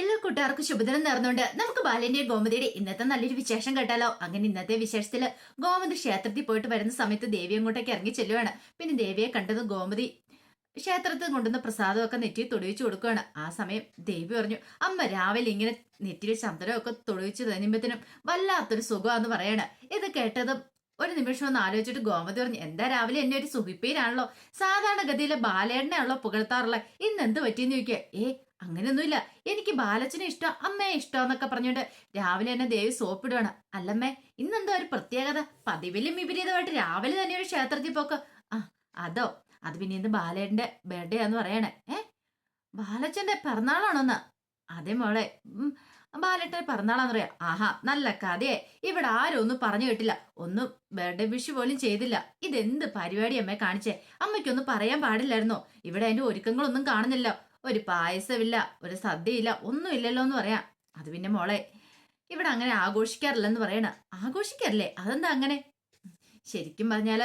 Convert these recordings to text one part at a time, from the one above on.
എല്ലാ കൂട്ടുകാർക്കും ശുഭദിനം നേർന്നുകൊണ്ട് നമുക്ക് ബാലന്റെ ഗോമതിയുടെ ഇന്നത്തെ നല്ലൊരു വിശേഷം കേട്ടാലോ? അങ്ങനെ ഇന്നത്തെ വിശേഷത്തിൽ ഗോമതി ക്ഷേത്രത്തിൽ പോയിട്ട് വരുന്ന സമയത്ത് ദേവി അങ്ങോട്ടേക്ക് ഇറങ്ങി ചെല്ലുവാണ്. പിന്നെ ദേവിയെ കണ്ടത് ഗോമതി ക്ഷേത്രത്തിൽ കൊണ്ടുവന്ന പ്രസാദമൊക്കെ നെറ്റി തൊടുവിച്ചു കൊടുക്കുകയാണ് ആ സമയം ദേവി പറഞ്ഞു അമ്മ രാവിലെ ഇങ്ങനെ നെറ്റിയിൽ ചന്ദ്രമൊക്കെ തൊടുവിച്ച് തന്നിമ്പത്തിനും വല്ലാത്തൊരു സുഖമാന്ന് പറയാണ്. ഇത് കേട്ടതും ഒരു നിമിഷം ഒന്ന് ആലോചിച്ചിട്ട് ഗോമതി പറഞ്ഞു എന്താ രാവിലെ എന്നെ ഒരു സുഖിപ്പീരാണല്ലോ? സാധാരണഗതിയിലെ ബാലേട്ടനെയാണല്ലോ പുകഴ്ത്താറുള്ള ഇന്ന് എന്ത് പറ്റിയെന്ന് ചോദിക്കുക ഏ അങ്ങനെയൊന്നുമില്ല. എനിക്ക് ബാലച്ചനെ ഇഷ്ടം അമ്മയെ ഇഷ്ടം എന്നൊക്കെ പറഞ്ഞുകൊണ്ട് രാവിലെ തന്നെ ദേവി സോപ്പിടുവാണ്. അല്ലമ്മേ ഇന്നെന്താ ഒരു പ്രത്യേകത. പതിവിലും വിപരീതമായിട്ട് രാവിലെ തന്നെ ഒരു ക്ഷേത്രത്തിൽ പോക്ക്. ആ അതോ അത് പിന്നെ ഇന്ന് ബാലേട്ടന്റെ ബർത്ത്ഡേ ആന്ന് പറയണേ. ഏ? ബാലച്ചന്റെ പിറന്നാളാണോന്ന്? അതെ മോളെ. ഉം, ബാലേട്ടന്റെ പിറന്നാളാന്ന് പറയാ ആഹാ നല്ല കഥയെ. ഇവിടെ ആരും ഒന്നും പറഞ്ഞു കേട്ടില്ല. ഒന്നും ബർത്ത്ഡേ വിഷ് പോലും ചെയ്തില്ല. ഇതെന്ത് പരിപാടി അമ്മയെ കാണിച്ചേ? അമ്മയ്ക്കൊന്നും പറയാൻ പാടില്ലായിരുന്നോ? ഇവിടെ അതിന്റെ ഒരുക്കങ്ങളൊന്നും കാണുന്നില്ല ഒരു പായസമില്ല ഒരു സദ്യയില്ല ഒന്നുമില്ലല്ലോ എന്ന് പറയാം. അത് പിന്നെ മോളെ ഇവിടെ അങ്ങനെ ആഘോഷിക്കാറില്ലെന്ന് പറയണ. ആഘോഷിക്കാറില്ലേ? അതെന്താ അങ്ങനെ? ശരിക്കും പറഞ്ഞാൽ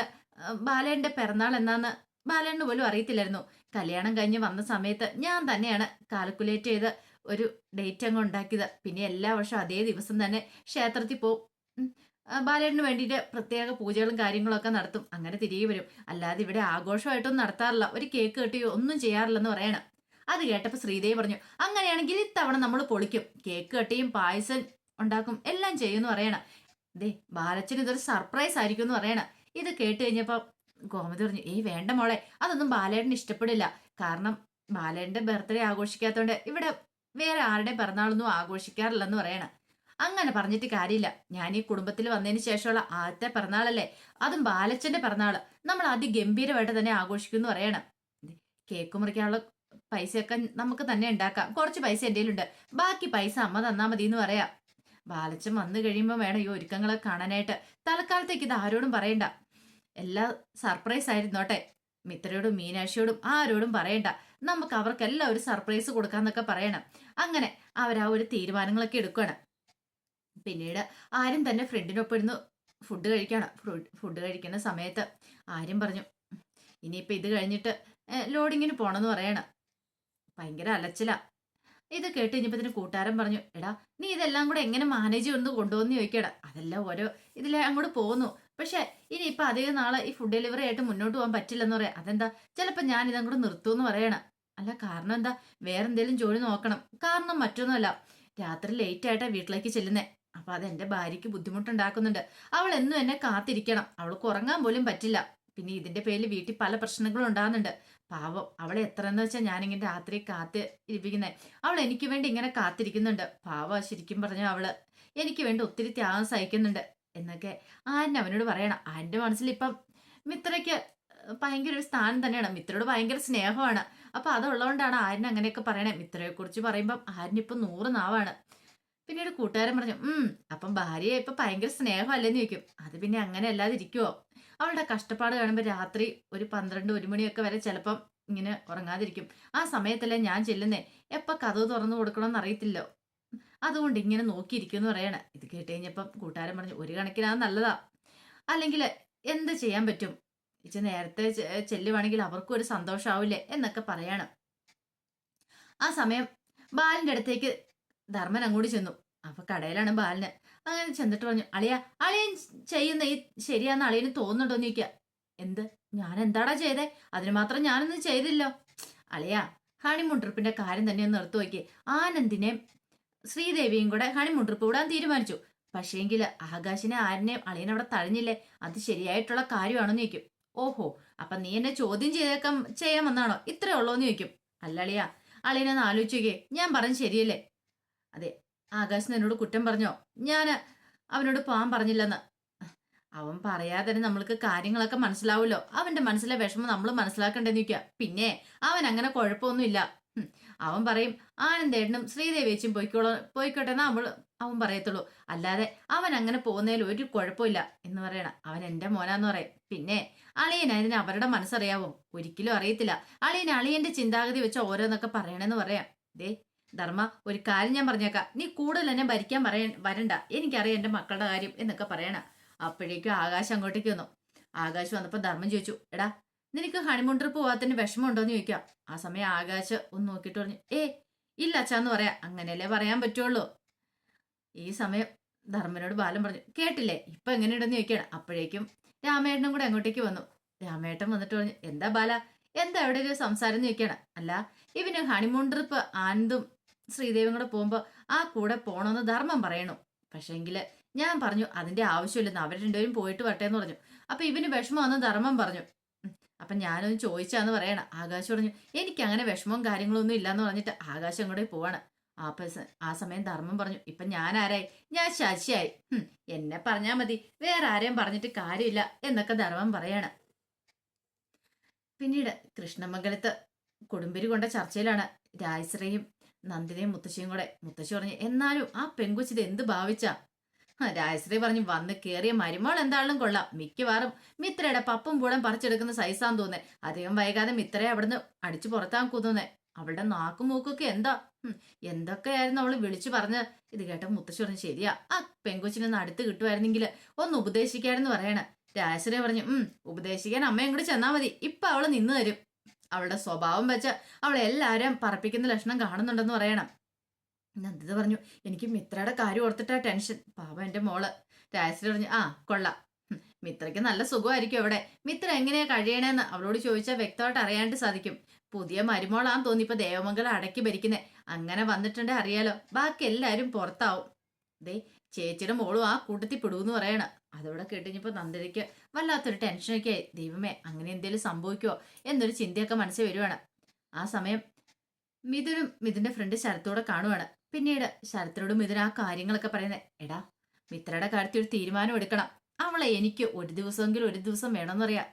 ബാലേന്റെ പിറന്നാൾ എന്നാന്ന് ബാലേണ് പോലും അറിയത്തില്ലായിരുന്നു. കല്യാണം കഴിഞ്ഞ് വന്ന സമയത്ത് ഞാൻ തന്നെയാണ് കാൽക്കുലേറ്റ് ചെയ്ത് ഒരു ഡേറ്റ് അങ്ങ് ഉണ്ടാക്കിയത്. പിന്നെ എല്ലാ വർഷവും അതേ ദിവസം തന്നെ ക്ഷേത്രത്തിൽ പോകും ബാലേണിന് വേണ്ടിയിട്ട് പ്രത്യേക പൂജകളും കാര്യങ്ങളൊക്കെ നടത്തും. അങ്ങനെ തിരികെ വരും. അല്ലാതെ ഇവിടെ ആഘോഷമായിട്ടൊന്നും നടത്താറില്ല. ഒരു കേക്ക് കെട്ടിയോ ഒന്നും ചെയ്യാറില്ലെന്ന് പറയണം. അത് കേട്ടപ്പോൾ ശ്രീദേവി പറഞ്ഞു അങ്ങനെയാണെങ്കിൽ ഇത്തവണ നമ്മൾ പൊളിക്കും. കേക്ക് കട്ടിയും പായസം ഉണ്ടാക്കും. എല്ലാം ചെയ്യുമെന്ന് പറയണം. ദേ ബാലച്ചന് ഇതൊരു സർപ്രൈസ് ആയിരിക്കും എന്ന് പറയണം. ഇത് കേട്ട് കഴിഞ്ഞപ്പോൾ ഗോമതി പറഞ്ഞു ഏയ് വേണ്ട മോളെ അതൊന്നും ബാലേട്ടന് ഇഷ്ടപ്പെടില്ല. കാരണം ബാലേട്ടന്റെ ബർത്ത്ഡേ ആഘോഷിക്കാത്തതുകൊണ്ട് ഇവിടെ വേറെ ആരുടെ പിറന്നാളൊന്നും ആഘോഷിക്കാറില്ലെന്ന് പറയണം. അങ്ങനെ പറഞ്ഞിട്ട് കാര്യമില്ല. ഞാൻ ഈ കുടുംബത്തിൽ വന്നതിന് ശേഷമുള്ള ആദ്യത്തെ പിറന്നാളല്ലേ? അതും ബാലച്ചന്റെ പിറന്നാൾ. നമ്മൾ അതിഗംഭീരമായിട്ട് തന്നെ ആഘോഷിക്കുമെന്ന് പറയണം. കേക്ക് മുറിക്കാനുള്ള പൈസയൊക്കെ നമുക്ക് തന്നെ ഉണ്ടാക്കാം. കുറച്ച് പൈസ എന്റെ ഉണ്ട് ബാക്കി പൈസ അമ്മ തന്നാ മതി എന്ന് പറയാം. ബാലച്ചൻ വന്നു കഴിയുമ്പോൾ വേണം ഈ ഒരുക്കങ്ങളെ കാണാനായിട്ട്. തൽക്കാലത്തേക്ക് ഇത് ആരോടും പറയണ്ട. എല്ലാം സർപ്രൈസ് ആയിരുന്നോട്ടെ. മിത്രയോടും മീനാക്ഷിയോടും ആരോടും പറയണ്ട. നമുക്ക് അവർക്കെല്ലാം ഒരു സർപ്രൈസ് കൊടുക്കാന്നൊക്കെ പറയണം. അങ്ങനെ അവരാ ഒരു തീരുമാനങ്ങളൊക്കെ എടുക്കുകയാണ്. പിന്നീട് ആരും തന്നെ ഫ്രണ്ടിനൊപ്പം ഇരുന്ന് ഫുഡ് കഴിക്കണം. ഫുഡ് കഴിക്കുന്ന സമയത്ത് ആരും പറഞ്ഞു ഇനിയിപ്പോൾ ഇത് കഴിഞ്ഞിട്ട് ലോഡിങ്ങിന് പോകണമെന്ന് പറയണം. ഭയങ്കര അലച്ചില. ഇത് കേട്ട് കഴിഞ്ഞപ്പത്തിന് കൂട്ടുകാരൻ പറഞ്ഞു എടാ നീ ഇതെല്ലാം കൂടെ എങ്ങനെ മാനേജ് ചെയ്ത് കൊണ്ടുപോകുന്ന ചോദിക്കടാ. അതെല്ലാം ഓരോ ഇതിലെ അങ്ങോട്ട് പോകുന്നു പക്ഷെ ഇനിയിപ്പൊ അധികം നാളെ ഈ ഫുഡ് ഡെലിവറി ആയിട്ട് മുന്നോട്ട് പോകാൻ പറ്റില്ലെന്ന് പറയാം. അതെന്താ? ചിലപ്പോൾ ഞാൻ ഇതങ്ങോട്ട് നിർത്തുമെന്ന് പറയണം. അല്ല കാരണം എന്താ? വേറെ എന്തെങ്കിലും ജോലി നോക്കണം. കാരണം മറ്റൊന്നുമല്ല. രാത്രി ലേറ്റ് ആയിട്ടാ വീട്ടിലേക്ക് ചെല്ലുന്നേ. അപ്പൊ അത് എന്റെ ഭാര്യയ്ക്ക് ബുദ്ധിമുട്ടുണ്ടാക്കുന്നുണ്ട്. അവൾ എന്നും എന്നെ കാത്തിരിക്കണം. അവൾക്ക് ഉറങ്ങാൻ പോലും പറ്റില്ല. പിന്നെ ഇതിന്റെ പേരിൽ വീട്ടിൽ പല പ്രശ്നങ്ങളും ഉണ്ടാകുന്നുണ്ട്. പാവം. അവളെ എത്രയെന്ന് വെച്ചാൽ ഞാനിങ്ങനെ രാത്രി കാത്ത് ഇരിപ്പിക്കുന്നേ. അവൾ എനിക്ക് വേണ്ടി ഇങ്ങനെ കാത്തിരിക്കുന്നുണ്ട്. പാവ ശരിക്കും പറഞ്ഞു അവൾ. എനിക്ക് വേണ്ടി ഒത്തിരി ത്യാഗം സഹിക്കുന്നുണ്ട്. എന്നൊക്കെ ആൻ അവനോട് പറയണം. ആന്റെ മനസ്സിൽ ഇപ്പം മിത്രയ്ക്ക് ഭയങ്കര ഒരു സ്ഥാനം തന്നെയാണ്. മിത്രയോട് ഭയങ്കര സ്നേഹമാണ്. അപ്പൊ അതുള്ളതുകൊണ്ടാണ് ആര്യൻ അങ്ങനെയൊക്കെ പറയണേ. മിത്രയെ കുറിച്ച് പറയുമ്പം ആര്യനിപ്പം നൂറ് നാവാണ്. പിന്നീട് കൂട്ടുകാരൻ പറഞ്ഞു ഉം അപ്പം ഭാര്യയെ ഇപ്പൊ ഭയങ്കര സ്നേഹമല്ലേന്ന് ചോദിക്കും. അത് പിന്നെ അങ്ങനെ അല്ലാതെ ഇരിക്കുവോ അവളുടെ കഷ്ടപ്പാട് കാണുമ്പോൾ രാത്രി ഒരു പന്ത്രണ്ട് ഒരു മണിയൊക്കെ വരെ ചിലപ്പം ഇങ്ങനെ ഉറങ്ങാതിരിക്കും. ആ സമയത്തല്ലേ ഞാൻ ചെല്ലുന്നേ? എപ്പോൾ കഥവ് തുറന്നു കൊടുക്കണമെന്ന് അറിയത്തില്ലോ. അതുകൊണ്ട് ഇങ്ങനെ നോക്കിയിരിക്കും എന്ന് പറയണേ. ഇത് കേട്ട് കഴിഞ്ഞപ്പം കൂട്ടുകാരൻ പറഞ്ഞു ഒരു കണക്കിനാ നല്ലതാ. അല്ലെങ്കിൽ എന്ത് ചെയ്യാൻ പറ്റും? ഇച്ച നേരത്തെ ചെല്ലുവാണെങ്കിൽ അവർക്കും ഒരു സന്തോഷമാവില്ലേ എന്നൊക്കെ പറയണം. ആ സമയം ബാലിന്റെ അടുത്തേക്ക് ധർമ്മൻ അങ്ങോട്ട് ചെന്നു. അപ്പൊ കടയിലാണ് ബാലിന്. അങ്ങനെ ചെന്നിട്ട് പറഞ്ഞു അളിയ അളിയൻ ചെയ്യുന്ന ഈ ശരിയാന്ന് അളിയന് തോന്നുന്നുണ്ടോ എന്ന് ചോദിക്കുക എന്ത്? ഞാൻ എന്താടാ ചെയ്തേ? അതിന് മാത്രം ഞാനൊന്നും ചെയ്തില്ലോ അളിയ ഹണിമൂൺ ട്രിപ്പിന്റെ കാര്യം തന്നെ ഒന്ന് നിർത്തു നോക്കി ആനന്ദിനെയും ശ്രീദേവിയും കൂടെ ഹണിമൂൺ ട്രിപ്പ് വിടാൻ തീരുമാനിച്ചു. പക്ഷേങ്കിൽ ആകാശിനെ ആരിനെയും അളിയനെ അവിടെ തഴഞ്ഞില്ലേ? അത് ശരിയായിട്ടുള്ള കാര്യമാണെന്ന് ചോദിക്കും. ഓഹോ അപ്പൊ നീ എന്നെ ചോദ്യം ചെയ്തേക്കാം ചെയ്യാൻ വന്നാണോ ഇത്രേ ഉള്ളോന്ന് ചോദിക്കും. അല്ല അളിയ അളിയനൊന്ന് ആലോചിച്ച് നോക്കിയേ. ഞാൻ പറഞ്ഞു ശരിയല്ലേ? അതെ ആകാശ് എന്നോട് കുറ്റം പറഞ്ഞോ? ഞാൻ അവനോട് പോകാൻ പറഞ്ഞില്ലെന്ന്. അവൻ പറയാതെ തന്നെ നമ്മൾക്ക് കാര്യങ്ങളൊക്കെ മനസ്സിലാവുമല്ലോ. അവന്റെ മനസ്സിലെ വിഷമം നമ്മൾ മനസ്സിലാക്കണ്ടെന്ന് നിൽക്കുക പിന്നെ അവൻ അങ്ങനെ കുഴപ്പമൊന്നുമില്ല. അവൻ പറയും ആനന്ദേട്ടനും ശ്രീദേവിയച്ചും പോയിക്കോളോ പോയിക്കോട്ടെ എന്ന് അവൾ അവൻ പറയത്തുള്ളൂ. അല്ലാതെ അവൻ അങ്ങനെ പോകുന്നതിൽ ഒരു കുഴപ്പമില്ല. എന്ന് പറയണം. അവൻ എന്റെ മോനാന്ന് പറയും. പിന്നെ അളിയൻ അവരുടെ മനസ്സറിയാവോ? ഒരിക്കലും അറിയത്തില്ല. അളിയൻ അളിയന്റെ ചിന്താഗതി വെച്ച് ഓരോന്നൊക്കെ പറയണെന്ന് പറയാം. ദേ ധർമ്മ ഒരു കാര്യം ഞാൻ പറഞ്ഞേക്കാം. നീ കൂടുതൽ എന്നെ ഭരിക്കാൻ പറയ വരണ്ട. എനിക്കറിയാം എന്റെ മക്കളുടെ കാര്യം എന്നൊക്കെ പറയണ. അപ്പോഴേക്കും ആകാശം അങ്ങോട്ടേക്ക് വന്നു. ആകാശ് വന്നപ്പോൾ ധർമ്മം ചോദിച്ചു എടാ നിനക്ക് ഹണിമൂൺ ട്രിപ്പ് പോകാത്തതിന് വിഷമമുണ്ടോയെന്ന് ചോദിക്കാം. ആ സമയം ആകാശ് ഒന്ന് നോക്കിയിട്ട് പറഞ്ഞു ഏ ഇല്ല അച്ഛാന്ന് പറയാം. അങ്ങനെയല്ലേ പറയാൻ പറ്റുള്ളൂ. ഈ സമയം ധർമ്മനോട് ബാലൻ പറഞ്ഞു കേട്ടില്ലേ? ഇപ്പം എങ്ങനെയുണ്ടെന്ന് ചോദിക്കുകയാണ് അപ്പോഴേക്കും രാമേട്ടനും കൂടെ അങ്ങോട്ടേക്ക് വന്നു. രാമേട്ടൻ വന്നിട്ട് പറഞ്ഞു എന്താ ബാല? എന്താ അവിടെ ഒരു സംസാരം എന്ന് അല്ല ഇവന് ഹണിമൂൺ ട്രിപ്പ് ആനന്ദും ശ്രീദേവിയും കൂടെ പോകുമ്പോൾ ആ കൂടെ പോണമെന്ന് ധർമ്മം പറയണു. പക്ഷേങ്കിൽ ഞാൻ പറഞ്ഞു അതിന്റെ ആവശ്യമില്ലെന്ന് അവർ രണ്ടുപേരും പോയിട്ട് വരട്ടെ എന്ന് പറഞ്ഞു. അപ്പൊ ഇവന് വിഷമമെന്ന് ധർമ്മം പറഞ്ഞു. അപ്പം അപ്പൊ ഞാനൊന്ന് ചോദിച്ചാന്ന് പറയണം. ആകാശ് പറഞ്ഞു എനിക്ക് അങ്ങനെ വിഷമവും കാര്യങ്ങളൊന്നും ഇല്ലാന്ന് പറഞ്ഞിട്ട് ആകാശം കൂടെ പോവാണ്. ആ ആ സമയം ധർമ്മം പറഞ്ഞു ഇപ്പൊ ഞാൻ ആരായി ഞാൻ ശശിയായി. എന്നെ പറഞ്ഞാ മതി. വേറെ ആരെയും പറഞ്ഞിട്ട് കാര്യമില്ല എന്നൊക്കെ ധർമ്മം പറയാണ്. പിന്നീട് കൃഷ്ണമംഗലത്ത് കുടുംബരി കൊണ്ട ചർച്ചയിലാണ് രായശ്രീയും നന്ദിനിയും മുത്തശ്ശിയും കൂടെ. മുത്തശ്ശി പറഞ്ഞു എന്നാലും ആ പെങ്കുച്ചിത് എന്ത് ഭാവിച്ചാ? രാജശ്രീ പറഞ്ഞു വന്ന് കയറിയ മരുമോൾ എന്താളും കൊള്ളാം. മിക്കവാറും മിത്രയുടെ പപ്പും പൂടം പറിച്ചെടുക്കുന്ന സൈസാന്ന് തോന്നേ അധികം വൈകാതെ മിത്രയെ അവിടുന്ന് അടിച്ചു പുറത്താൻ കുതുന്നേ. അവളുടെ നാക്കും മൂക്കൊക്കെ എന്താ? എന്തൊക്കെയായിരുന്നു അവൾ വിളിച്ചു പറഞ്ഞ് ഇത് കേട്ട മുത്തശ്ശി പറഞ്ഞു ശരിയാ. ആ പെങ്കൊച്ചിനൊന്ന് അടുത്ത് കിട്ടുമായിരുന്നെങ്കിൽ ഒന്ന് ഉപദേശിക്കാരെന്ന് പറയണ. രാജശ്രീ പറഞ്ഞു ഉം ഉപദേശിക്കാൻ അമ്മയും കൂടി ചെന്നാ മതി. ഇപ്പൊ അവൾ നിന്ന് തരും. അവളുടെ സ്വഭാവം വെച്ച് അവളെ എല്ലാവരും പറപ്പിക്കുന്ന ലക്ഷണം കാണുന്നുണ്ടെന്ന് പറയണം. നന്ദിത പറഞ്ഞു എനിക്ക് മിത്രയുടെ കാര്യം ഓർത്തിട്ടാ ടെൻഷൻ. പാപം എന്റെ മോൾ. രാജശ്രീ പറഞ്ഞു ആ കൊള്ളാം. മിത്രയ്ക്ക് നല്ല സുഖമായിരിക്കും അവിടെ. മിത്ര എങ്ങനെയാ കഴിയണേന്ന് അവളോട് ചോദിച്ചാൽ വ്യക്തമായിട്ട് അറിയാണ്ട് സാധിക്കും. പുതിയ മരുമോളാന്ന് തോന്നി ഇപ്പൊ ദേവമംഗലം അടക്കി ഭരിക്കുന്നേ. അങ്ങനെ വന്നിട്ടുണ്ടേ അറിയാലോ. ബാക്കി എല്ലാരും പുറത്താവും. ദേ ചേച്ചിയുടെ മോളും ആ കൂട്ടത്തിൽ പെടുവെന്ന് പറയണ. അതോടെ കേട്ടുകഴിഞ്ഞപ്പോ നന്ദിതയ്ക്ക് വല്ലാത്തൊരു ടെൻഷനൊക്കെ ദൈവമേ അങ്ങനെ എന്തെങ്കിലും സംഭവിക്കുമോ എന്നൊരു ചിന്തയൊക്കെ മനസ്സിൽ വരുവാണ്. ആ സമയം മിഥുനും മിഥുന്റെ ഫ്രണ്ട് ശരത്തോടെ കാണുവാണ്. പിന്നീട് ശരത്തിനോട് മിഥുൻ ആ കാര്യങ്ങളൊക്കെ പറയുന്നത് എടാ മിത്രയുടെ കാര്യത്തിൽ ഒരു തീരുമാനം എടുക്കണം. അവളെ എനിക്ക് ഒരു ദിവസമെങ്കിലും ഒരു ദിവസം വേണമെന്നറിയാം.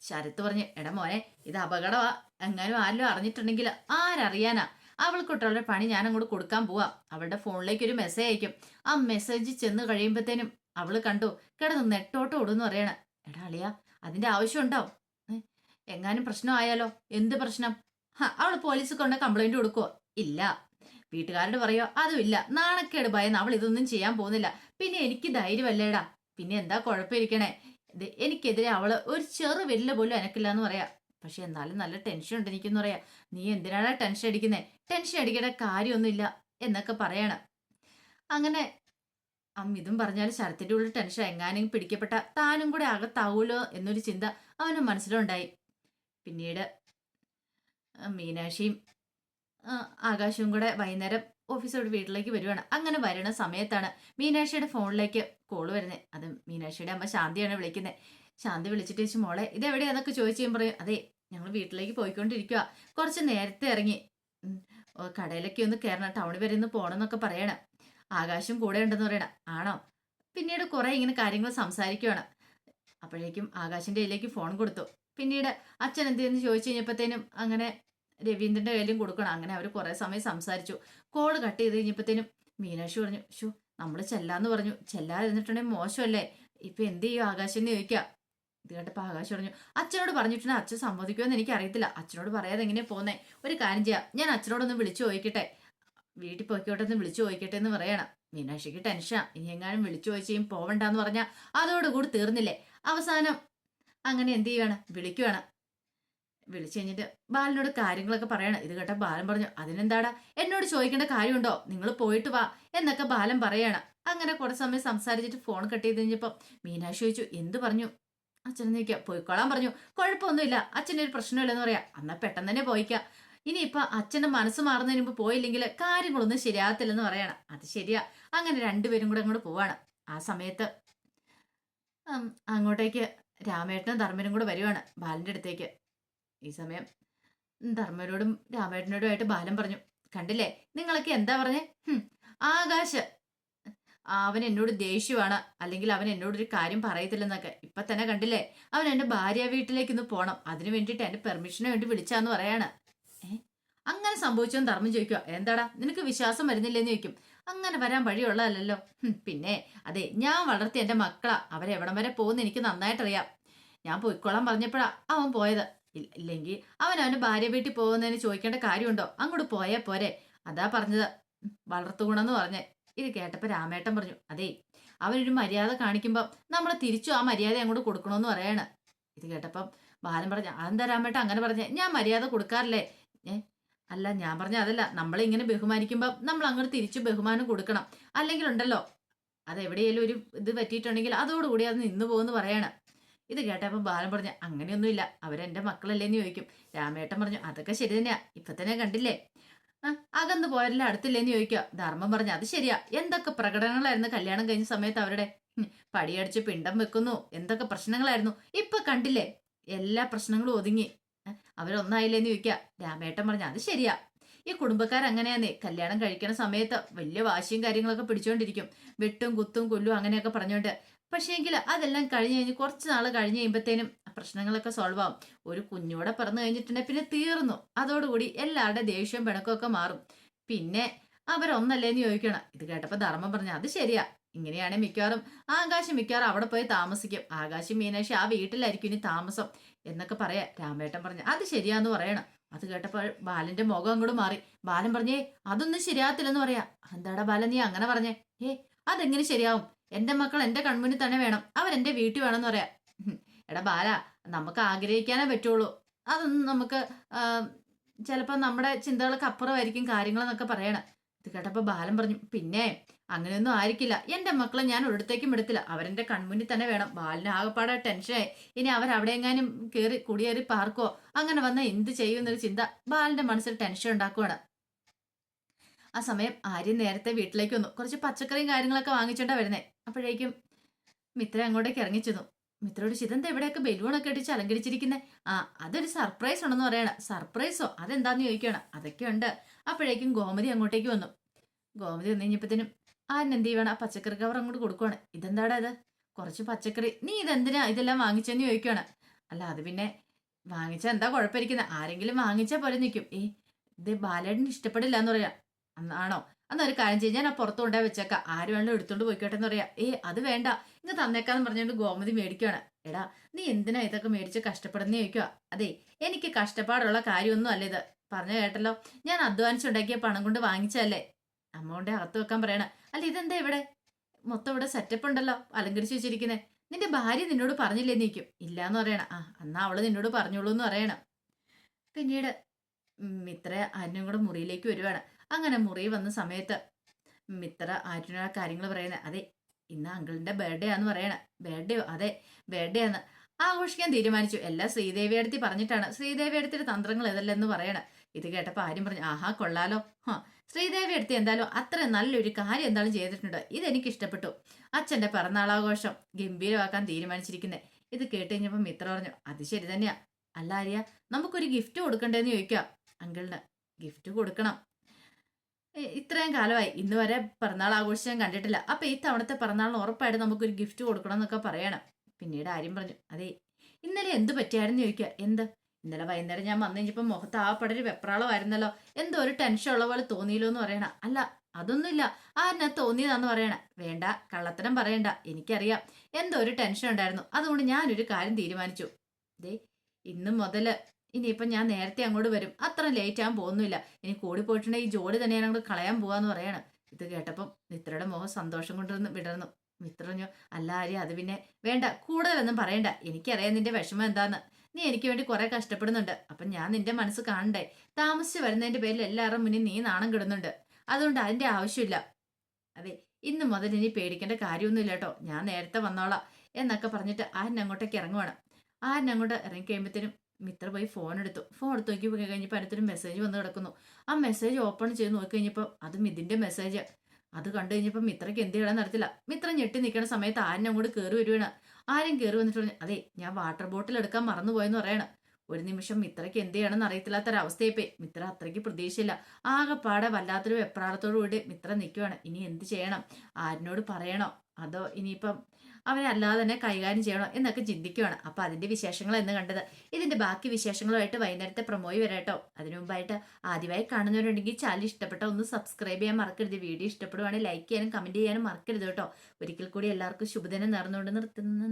ശരത്ത് പറഞ്ഞു എടാ മോനെ ഇത് അപകടമാ എങ്ങാനും ആരെങ്കിലും അറിഞ്ഞിട്ടുണ്ടെങ്കിൽ ആരറിയാനാ? അവൾക്കൊട്ടുള്ള പണി ഞാൻ അങ്ങോട്ട് കൊടുക്കാൻ പോവാം. അവളുടെ ഫോണിലേക്ക് ഒരു മെസ്സേജ് അയക്കും. ആ മെസ്സേജ് ചെന്ന് കഴിയുമ്പോഴത്തേനും അവൾ കണ്ടു. കിടന്ന് നെട്ടോട്ട് ഓടുന്നു പറയണ. എടാ അളിയ അതിന്റെ ആവശ്യം ഉണ്ടോ എങ്ങാനും പ്രശ്നം ആയാലോ? എന്ത് പ്രശ്നം? അവൾ പോലീസിൽ പോലീസ് കൊണ്ട് കംപ്ലൈന്റ് കൊടുക്കുവോ? ഇല്ല. വീട്ടുകാരോട് പറയോ അതും ഇല്ല. നാണക്കേട് ഭയന്ന് അവൾ ഇതൊന്നും ചെയ്യാൻ പോകുന്നില്ല. പിന്നെ എനിക്ക് ധൈര്യമല്ലേടാ? പിന്നെ എന്താ കുഴപ്പമിരിക്കണേ? എനിക്കെതിരെ അവൾ ഒരു ചെറു വെല്ല പോലും എനക്കില്ല എന്ന് പറയാ. പക്ഷെ എന്നാലും നല്ല ടെൻഷൻ ഉണ്ട് എനിക്കെന്ന് പറയാ. നീ എന്തിനാണ് ടെൻഷൻ അടിക്കുന്നേ? ടെൻഷൻ അടിക്കേണ്ട കാര്യമൊന്നുമില്ല എന്നൊക്കെ പറയണം. അങ്ങനെ അമ്മ ഇതും പറഞ്ഞാൽ ശരത്തിന്റെ ഉള്ളിൽ ടെൻഷൻ എങ്ങാനും പിടിക്കപ്പെട്ട താനും കൂടെ അകത്താവൂലോ എന്നൊരു ചിന്ത അവന് മനസ്സിലുണ്ടായി. പിന്നീട് മീനാക്ഷിയും ആകാശവും കൂടെ വൈകുന്നേരം ഓഫീസോട് വീട്ടിലേക്ക് വരുവാണ്. അങ്ങനെ വരുന്ന സമയത്താണ് മീനാക്ഷിയുടെ ഫോണിലേക്ക് കോൾ വരുന്നത് അത് മീനാക്ഷിയുടെ അമ്മ ശാന്തിയാണ് വിളിക്കുന്നത് ശാന്തി വിളിച്ചിട്ട് ചോദിച്ചു മോളെ ഇത് എവിടെയാന്നൊക്കെ ചോദിച്ചു ഞാൻ പറയും അതെ ഞങ്ങൾ വീട്ടിലേക്ക് പോയിക്കൊണ്ടിരിക്കുക കുറച്ച് നേരത്തെ ഇറങ്ങി. കടയിലൊക്കെ ഒന്ന് കയറണം ടൗണിൽ വരെ ഒന്ന് പോകണം എന്നൊക്കെ പറയണം. ആകാശം കൂടെ ഉണ്ടെന്ന് പറയണം ആണോ? പിന്നീട് കുറെ ഇങ്ങനെ കാര്യങ്ങൾ സംസാരിക്കുവാണ്. അപ്പോഴേക്കും ആകാശിന്റെ കയ്യിലേക്ക് ഫോൺ കൊടുത്തു. പിന്നീട് അച്ഛൻ എന്തെന്ന് ചോദിച്ചു കഴിഞ്ഞപ്പോഴത്തേനും അങ്ങനെ രവീന്ദ്രന്റെ കയ്യിലും കൊടുക്കണം. അങ്ങനെ അവർ കുറേ സമയം സംസാരിച്ചു. കോൾ കട്ട് ചെയ്ത് കഴിഞ്ഞപ്പോഴത്തേനും മീനാക്ഷി പറഞ്ഞു ഷു നമ്മൾ ചെല്ലാന്ന് പറഞ്ഞു. ചെല്ലാതിരുന്നിട്ടുണ്ടെങ്കിൽ മോശമല്ലേ? ഇപ്പൊ എന്ത് ചെയ്യും ആകാശം എന്ന് ചോദിക്കുക ഇത് കേട്ടപ്പോ ആകാശം പറഞ്ഞു അച്ഛനോട് പറഞ്ഞിട്ടുണ്ടെങ്കിൽ അച്ഛൻ സമ്മതിക്കുമെന്ന് എനിക്ക് അറിയത്തില്ല അച്ഛനോട് പറയാതെ എങ്ങനെ പോകുന്നത് ഒരു കാര്യം ചെയ്യാം. ഞാൻ അച്ഛനോടൊന്ന് വിളിച്ചു ചോദിക്കട്ടെ. വീട്ടിൽ പോയിക്കോട്ടെ എന്ന് വിളിച്ചു ചോദിക്കട്ടെ എന്ന് പറയണം. മീനാക്ഷിക്ക് ടെൻഷനാ ഇനി എങ്ങാനും വിളിച്ചു ചോദിച്ചും പോവണ്ടെന്ന് പറഞ്ഞാൽ അതോടുകൂടി തീർന്നില്ലേ? അവസാനം അങ്ങനെ എന്ത് ചെയ്യണം വിളിക്കുവാണ്. വിളിച്ചു കഴിഞ്ഞിട്ട് ബാലനോട് കാര്യങ്ങളൊക്കെ പറയണം. ഇത് കേട്ട ബാലൻ പറഞ്ഞു അതിനെന്താടാ? എന്നോട് ചോദിക്കേണ്ട കാര്യമുണ്ടോ? നിങ്ങൾ പോയിട്ട് വാ എന്നൊക്കെ ബാലൻ പറയണം. അങ്ങനെ കുറെ സമയം സംസാരിച്ചിട്ട് ഫോൺ കട്ട് ചെയ്ത് കഴിഞ്ഞപ്പോൾ മീനാക്ഷി ചോദിച്ചു എന്ത് പറഞ്ഞു? അച്ഛനെ ചോദിക്കാം പോയിക്കോളാൻ പറഞ്ഞു. കുഴപ്പമൊന്നുമില്ല. അച്ഛന്റെ ഒരു പ്രശ്നമില്ലെന്ന് പറയാം. എന്നാ പെട്ടെന്ന് തന്നെ പോയിക്കാം. ഇനിയിപ്പൊ അച്ഛന്റെ മനസ്സ് മാറുന്നതിന് മുമ്പ് പോയില്ലെങ്കിൽ കാര്യങ്ങളൊന്നും ശരിയാകത്തില്ലെന്ന് പറയണം. അത് ശരിയാ. അങ്ങനെ രണ്ടുപേരും കൂടെ അങ്ങോട്ട് പോവാണ്. ആ സമയത്ത് അങ്ങോട്ടേക്ക് രാമേട്ടനും ധർമ്മനും കൂടെ വരുവാണ് ബാലന്റെ അടുത്തേക്ക്. ഈ സമയം ധർമ്മനോടും രാമേട്ടനോടുമായിട്ട് ബാലൻ പറഞ്ഞു കണ്ടില്ലേ? നിങ്ങളൊക്കെ എന്താ പറഞ്ഞേ? ആകാശ. അവൻ എന്നോട് ദേഷ്യമാണ്. അല്ലെങ്കിൽ അവൻ എന്നോട് ഒരു കാര്യം പറയത്തില്ലെന്നൊക്കെ. ഇപ്പൊ തന്നെ കണ്ടില്ലേ? അവൻ എന്റെ ഭാര്യ വീട്ടിലേക്ക് ഇന്ന് പോണം. അതിനു വേണ്ടിയിട്ട് എന്റെ പെർമിഷന് വേണ്ടി വിളിച്ചാന്ന് പറയാണ്. അങ്ങനെ സംഭവിച്ചോ ധർമ്മം ചോദിക്കുക എന്താടാ? നിനക്ക് വിശ്വാസം വരുന്നില്ലെന്ന് ചോദിക്കും. അങ്ങനെ വരാൻ വഴിയുള്ളതല്ലോ പിന്നെ അതെ ഞാൻ വളർത്തിയ എന്റെ മക്കളാ. അവരെവിടം വരെ പോകുന്ന എനിക്ക് നന്നായിട്ടറിയാം. ഞാൻ പോയിക്കോളാൻ പറഞ്ഞപ്പോഴാ അവൻ പോയത്. ഇല്ലെങ്കിൽ അവൻ അവന്റെ ഭാര്യ വീട്ടിൽ പോകുന്നതിന് ചോദിക്കേണ്ട കാര്യമുണ്ടോ? അങ്ങോട്ട് പോയാൽ പോരെ. അതാ പറഞ്ഞത്. വളർത്തുകൂണെന്ന് പറഞ്ഞേ. ഇത് കേട്ടപ്പോൾ രാമേട്ടൻ പറഞ്ഞു അതെ അവനൊരു മര്യാദ കാണിക്കുമ്പോൾ നമ്മൾ തിരിച്ചു ആ മര്യാദ അങ്ങോട്ട് കൊടുക്കണമെന്ന് പറയാണ്. ഇത് കേട്ടപ്പം ബാലൻ പറഞ്ഞു അതെന്താ രാമേട്ടൻ അങ്ങനെ പറഞ്ഞേ? ഞാൻ മര്യാദ കൊടുക്കാറില്ലേ? അല്ല ഞാൻ പറഞ്ഞ അതല്ല. നമ്മളെ ഇങ്ങനെ ബഹുമാനിക്കുമ്പോൾ നമ്മൾ അങ്ങോട്ട് തിരിച്ചു ബഹുമാനം കൊടുക്കണം. അല്ലെങ്കിൽ ഉണ്ടല്ലോ അത് എവിടെയെങ്കിലും ഒരു ഇത് പറ്റിയിട്ടുണ്ടെങ്കിൽ അതോടുകൂടി അത് നിന്നു പോകുമെന്ന് പറയാണ്. ഇത് കേട്ടപ്പോൾ ബാലൻ പറഞ്ഞു അങ്ങനെയൊന്നുമില്ല. അവരെന്റെ മക്കളല്ലേന്ന് ചോദിക്കും. രാമേട്ടൻ പറഞ്ഞു അതൊക്കെ ശരി തന്നെയാ. ഇപ്പൊ തന്നെ കണ്ടില്ലേ? അകന്ന് പോയല്ലേ അടുത്തില്ലേന്ന് ചോദിക്കുക. ധർമ്മം പറഞ്ഞു അത് ശരിയാ. എന്തൊക്കെ പ്രകടനങ്ങളായിരുന്നു കല്യാണം കഴിഞ്ഞ സമയത്ത് അവരുടെ? പടിയടിച്ച് പിണ്ടം വെക്കുന്നു. എന്തൊക്കെ പ്രശ്നങ്ങളായിരുന്നു? ഇപ്പൊ കണ്ടില്ലേ? എല്ലാ പ്രശ്നങ്ങളും ഒതുങ്ങി. അവരൊന്നായില്ലേന്ന് ചോദിക്കാം. രാമേട്ടൻ പറഞ്ഞു അത് ശരിയാ. ഈ കുടുംബക്കാർ അങ്ങനെയാന്നേ കല്യാണം കഴിക്കണ സമയത്ത് വലിയ വാശിയും കാര്യങ്ങളൊക്കെ പിടിച്ചോണ്ടിരിക്കും. വെട്ടും കുത്തും കൊല്ലും അങ്ങനെയൊക്കെ പറഞ്ഞോണ്ട്. പക്ഷേങ്കിൽ അതെല്ലാം കഴിഞ്ഞ് കഴിഞ്ഞ് കുറച്ച് നാൾ കഴിഞ്ഞ് കഴിയുമ്പോഴത്തേനും പ്രശ്നങ്ങളൊക്കെ സോൾവ് ആവും ഒരു കുഞ്ഞൂടെ പിറന്നു കഴിഞ്ഞിട്ടുണ്ടെങ്കിൽ പിന്നെ തീർന്നു. അതോടുകൂടി എല്ലാവരുടെ ദേഷ്യവും പിണക്കമൊക്കെ മാറും. പിന്നെ അവരൊന്നല്ലേന്ന് ചോദിക്കണം. ഇത് കേട്ടപ്പോൾ ധർമ്മം പറഞ്ഞു അത് ശരിയാ. ഇങ്ങനെയാണെങ്കിൽ മിക്കവാറും ആകാശം മിക്കവാറും അവിടെ പോയി താമസിക്കും. ആകാശം മീനാക്ഷി ആ വീട്ടിലായിരിക്കും ഇനി താമസം. എന്നൊക്കെ പറയാ. രാമേട്ടൻ പറഞ്ഞു അത് ശരിയാന്ന് പറയണം. അത് കേട്ടപ്പോൾ ബാലന്റെ മുഖം അങ്ങോട്ട് മാറി. ബാലൻ പറഞ്ഞേ അതൊന്നും ശരിയാകത്തില്ലെന്ന് പറയാ. എന്താടാ ബാലൻ നീ അങ്ങനെ പറഞ്ഞേ? ഏ അതെങ്ങനെ ശരിയാവും? എന്റെ മക്കൾ എന്റെ കൺമുന്നിൽ തന്നെ വേണം. അവരെന്റെ വീട്ടിൽ വേണം എന്ന് പറയാ. എടാ ബാല നമുക്ക് ആഗ്രഹിക്കാനേ പറ്റുള്ളൂ. അതൊന്നും നമുക്ക് ചിലപ്പോൾ നമ്മുടെ ചിന്തകൾക്ക് അപ്പുറമായിരിക്കും കാര്യങ്ങളെന്നൊക്കെ പറയണം. ഇത് കേട്ടപ്പോൾ ബാലൻ പറഞ്ഞു പിന്നെ അങ്ങനെയൊന്നും ആയിരിക്കില്ല. എന്റെ മക്കളെ ഞാൻ ഒരിടത്തേക്കും എടുത്തില്ല. അവരെന്റെ കൺമുന്നിൽ തന്നെ വേണം. ബാലിന് ആകെപ്പാടെ ടെൻഷനായി ഇനി അവർ എങ്ങാനും കയറി കുടിയേറി പാർക്കോ? അങ്ങനെ വന്ന എന്ത് ചെയ്യുമെന്നൊരു ചിന്ത ബാലിന്റെ മനസ്സിൽ ടെൻഷൻ ഉണ്ടാക്കുവാണ്. ആ സമയം ആര്യ നേരത്തെ വീട്ടിലേക്ക് വന്നു. കുറച്ച് പച്ചക്കറിയും കാര്യങ്ങളൊക്കെ വാങ്ങിച്ചോണ്ടാ വരുന്നേ. അപ്പോഴേക്കും മിത്ര അങ്ങോട്ടേക്ക് ഇറങ്ങി മിത്രയോട് ചിതന്ത എവിടെയൊക്കെ ബലൂണൊക്കെ അടിച്ച് അലങ്കരിച്ചിരിക്കുന്നേ? ആ അതൊരു സർപ്രൈസ് ഉണ്ടെന്ന് പറയണ. സർപ്രൈസോ അതെന്താന്ന് ചോദിക്കണം അതൊക്കെ ഉണ്ട് അപ്പോഴേക്കും ഗോമതി അങ്ങോട്ടേക്ക് വന്നു. ഗോമതി വന്നു കഴിഞ്ഞപ്പോഴത്തേനും ആര്യൻ എന്ത് ചെയ്യണം ആ പച്ചക്കറി കവർ അങ്ങോട്ട് കൊടുക്കുവാണ്. ഇതെന്താടാ ഇത്? കുറച്ച് പച്ചക്കറി. നീ ഇതെന്തിനാ ഇതെല്ലാം വാങ്ങിച്ചെന്ന് ചോദിക്കുവാണ്. അല്ല അത് പിന്നെ വാങ്ങിച്ച എന്താ കുഴപ്പമായിരിക്കുന്നത് ആരെങ്കിലും വാങ്ങിച്ചാൽ പോലെ നിൽക്കും ഏ ഇത് ബാലേട്ടന് ഇഷ്ടപ്പെടില്ല എന്ന് പറയാം. അന്നാണോ അന്ന് ഒരു കാര്യം ചെയ്യാൻ ഞാൻ ആ പുറത്ത് കൊണ്ടേ വെച്ചേക്കാം. ആര് വേണമെങ്കിലും എടുത്തോണ്ട് പോയിക്കോട്ടെ എന്ന് പറയാം. ഏ അത് വേണ്ട. ഇങ്ങ് തന്നേക്കാന്ന് പറഞ്ഞുകൊണ്ട് ഗോമതി മേടിക്കുവാണ്. എടാ നീ എന്തിനാ ഇതൊക്കെ മേടിച്ച് കഷ്ടപ്പെടുന്ന ചോദിക്കുക അതെ എനിക്ക് കഷ്ടപ്പാടുള്ള കാര്യമൊന്നും അല്ല ഇത്. പറഞ്ഞു കേട്ടല്ലോ. ഞാൻ അധ്വാനിച്ചുണ്ടാക്കിയ പണം കൊണ്ട് വാങ്ങിച്ചതല്ലേ? അമ്മ കൊണ്ട് അകത്ത് വെക്കാൻ പറയണ. അല്ല ഇതെന്താ ഇവിടെ? മൊത്തം ഇവിടെ സെറ്റപ്പ് ഉണ്ടല്ലോ അലങ്കരിച്ച് വെച്ചിരിക്കുന്നത് നിന്റെ ഭാര്യ നിന്നോട് പറഞ്ഞില്ലേ നീക്കും? ഇല്ല എന്ന് പറയണ. ആ എന്നാ അവൾ നിന്നോട് പറഞ്ഞോളൂ എന്ന് പറയണം. പിന്നീട് മിത്ര ആര്യനും കൂടെ മുറിയിലേക്ക് വരുവാണ്. അങ്ങനെ മുറി വന്ന സമയത്ത് മിത്ര ആര്യനോട് കാര്യങ്ങൾ പറയുന്നത് അതെ ഇന്ന് അങ്കിളിന്റെ ബർത്ത്ഡേ ആന്ന് പറയണ. ബർത്ത്ഡേ അതെ ബർത്ത്ഡേ ആന്ന്. ആഘോഷിക്കാൻ തീരുമാനിച്ചു. എല്ലാം ശ്രീദേവി അടുത്ത് പറഞ്ഞിട്ടാണ്. ശ്രീദേവി അടുത്തിന്റെ തന്ത്രങ്ങൾ ഇതല്ലെന്ന് പറയണ. ഇത് കേട്ടപ്പോൾ ആര്യം പറഞ്ഞു ആഹാ കൊള്ളാലോ. ഹാ ശ്രീദേവി എടുത്ത് എന്തായാലും അത്ര നല്ലൊരു കാര്യം എന്തായാലും ചെയ്തിട്ടുണ്ട്. ഇതെനിക്ക് ഇഷ്ടപ്പെട്ടു അച്ഛന്റെ പിറന്നാളാഘോഷം ഗംഭീരമാക്കാൻ തീരുമാനിച്ചിരിക്കുന്നത് ഇത് കേട്ട് കഴിഞ്ഞപ്പോൾ മിത്ര പറഞ്ഞു അത് ശരി തന്നെയാ. അല്ല ആര്യ നമുക്കൊരു ഗിഫ്റ്റ് കൊടുക്കണ്ടേന്ന് ചോദിക്കാം. അങ്കിളിന് ഗിഫ്റ്റ് കൊടുക്കണം. ഇത്രയും കാലമായി. ഇന്ന് വരെ പിറന്നാൾ ആഘോഷിച്ച് ഞാൻ കണ്ടിട്ടില്ല. അപ്പൊ ഈ തവണത്തെ പിറന്നാളിന് ഉറപ്പായിട്ട് നമുക്കൊരു ഗിഫ്റ്റ് കൊടുക്കണം എന്നൊക്കെ പറയണം. പിന്നീട് ആര്യം പറഞ്ഞു അതെ. ഇന്നലെ എന്ത് പറ്റിയായിരുന്നു ചോദിക്കുക എന്ത്? ഇന്നലെ വൈകുന്നേരം ഞാൻ വന്നു കഴിഞ്ഞപ്പോൾ മുഖത്ത് ആ പടര് വെപ്രാളമായിരുന്നല്ലോ. എന്തോ ഒരു ടെൻഷൻ ഉള്ള പോലെ തോന്നിയില്ലോ എന്ന് പറയണ. അല്ല അതൊന്നുമില്ല. എന്നെ തോന്നിയതാന്ന് പറയണ. വേണ്ട കള്ളത്തരം പറയണ്ട. എനിക്കറിയാം. എന്തോ ഒരു ടെൻഷൻ ഉണ്ടായിരുന്നു. അതുകൊണ്ട് ഞാനൊരു കാര്യം തീരുമാനിച്ചു. ദേ ഇന്ന് മുതൽ ഇനിയിപ്പം ഞാൻ നേരത്തെ അങ്ങോട്ട് വരും. അത്ര ലേറ്റ് ആകാൻ പോകുന്നില്ല. ഇനി കൂടി പോയിട്ടുണ്ടെങ്കിൽ ഈ ജോലി തന്നെ ഞാൻ അങ്ങോട്ട് കളയാൻ പോവാന്ന് പറയണം. ഇത് കേട്ടപ്പം മിത്രയുടെ മുഖം സന്തോഷം കൊണ്ടിരുന്ന് വിടർന്നു. മിത്രഞ്ഞു അല്ല ആര്യ അത് പിന്നെ വേണ്ട. കൂടുതലൊന്നും പറയണ്ട. എനിക്കറിയാം നിന്റെ വിഷമം എന്താന്ന്. നീ എനിക്ക് വേണ്ടി കുറെ കഷ്ടപ്പെടുന്നുണ്ട്. അപ്പം ഞാൻ നിന്റെ മനസ്സ് കാണണ്ടേ? താമസിച്ച് വരുന്നതിന്റെ പേരിൽ എല്ലാവരുടെ മുന്നിൽ നീ നാണം കിടുന്നുണ്ട്. അതുകൊണ്ട് അതിന്റെ ആവശ്യമില്ല. അതെ ഇന്ന് മുതൽ ഇനി പേടിക്കേണ്ട കാര്യമൊന്നുമില്ല കേട്ടോ. ഞാൻ നേരത്തെ വന്നോളാം എന്നൊക്കെ പറഞ്ഞിട്ട് ആരൻ അങ്ങോട്ടേക്ക് ഇറങ്ങുവാണ്. ആരൻ അങ്ങോട്ട് ഇറങ്ങി കഴിയുമ്പോഴത്തേനും മിത്ര പോയി ഫോൺ എടുത്തു. ഫോൺ എടുത്ത് നോക്കി കഴിഞ്ഞപ്പോൾ അടുത്തൊരു മെസ്സേജ് വന്ന് കിടക്കുന്നു. ആ മെസ്സേജ് ഓപ്പൺ ചെയ്ത് നോക്കി കഴിഞ്ഞപ്പോൾ അതും ഇതിന്റെ മെസ്സേജ് അത് കണ്ടു കഴിഞ്ഞപ്പോൾ മിത്രയ്ക്ക് എന്ത് ചെയ്യണമെന്ന് നടത്തില്ല മിത്ര ഞെട്ടി നിൽക്കുന്ന സമയത്ത് ആരും അങ്ങോട്ട് കയറി വരുവാണ്. ആരും കയറി വന്നിട്ട് പറഞ്ഞു അതെ ഞാൻ വാട്ടർ ബോട്ടിൽ എടുക്കാൻ മറന്നുപോയെന്ന് പറയണ. ഒരു നിമിഷം മിത്രയ്ക്ക് എന്ത് ചെയ്യണമെന്ന് അറിയത്തില്ലാത്തൊരവസ്ഥയെപ്പേ. മിത്ര അത്രയ്ക്ക് പ്രതീക്ഷയില്ല. ആകെപ്പാടെ വല്ലാത്തൊരു വെപ്രാളത്തോടു കൂടി മിത്ര നിൽക്കുകയാണ് ഇനി എന്ത് ചെയ്യണം? ആരിനോട് പറയണോ? അതോ ഇനിയിപ്പം അവനെ അല്ലാതെ തന്നെ കൈകാര്യം ചെയ്യണോ എന്നൊക്കെ ചിന്തിക്കുകയാണ് അപ്പോൾ അതിന്റെ വിശേഷങ്ങൾ എന്ന് കണ്ടത്. ഇതിന്റെ ബാക്കി വിശേഷങ്ങളുമായിട്ട് വൈകുന്നേരത്തെ പ്രൊമോയി വരാട്ടോ അതിനു മുമ്പായിട്ട് ആദ്യമായി കാണുന്നവരുണ്ടെങ്കിൽ ചാനൽ ഇഷ്ടപ്പെട്ടോ ഒന്ന് സബ്സ്ക്രൈബ് ചെയ്യാൻ മറക്കരുത്. വീഡിയോ ഇഷ്ടപ്പെടുവാണെങ്കിൽ ലൈക്ക് ചെയ്യാനും കമന്റ് ചെയ്യാനും മറക്കരുത് കേട്ടോ. ഒരിക്കൽ കൂടി എല്ലാവർക്കും ശുഭദിനം നേർന്നുകൊണ്ട് നിർത്തുന്നു.